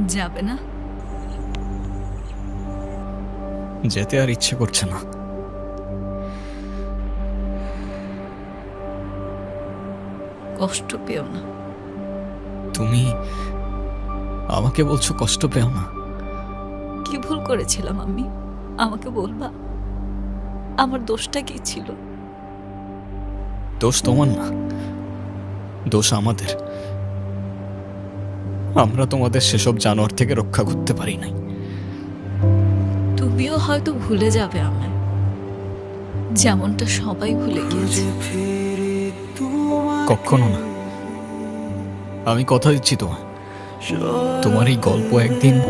যাবে না? যেতে আর ইচ্ছে করছে না। কষ্ট পেও না। তুমি আমাকে বলছো কষ্ট পেও না। কি ভুল করেছিলাম আমি? আমাকে বলবা? আমার দোষটা কি ছিল? দোষ তোমার না। দোষ আমাদের। আমরা তোমাদের সেসব জানোয়ার থেকে রক্ষা করতে পারি নাই। তুমিও হয়তো ভুলে যাবে আমায়। যেমনটা সবাই ভুলে গিয়েছে। কখনো না। আমি কথা দিচ্ছি তোমায়। তোমার এই গল্প একদিন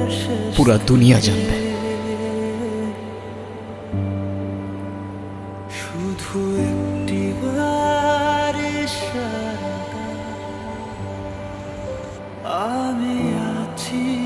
পুরা দুনিয়া জানবে। শুধু একটি 雨啊，天。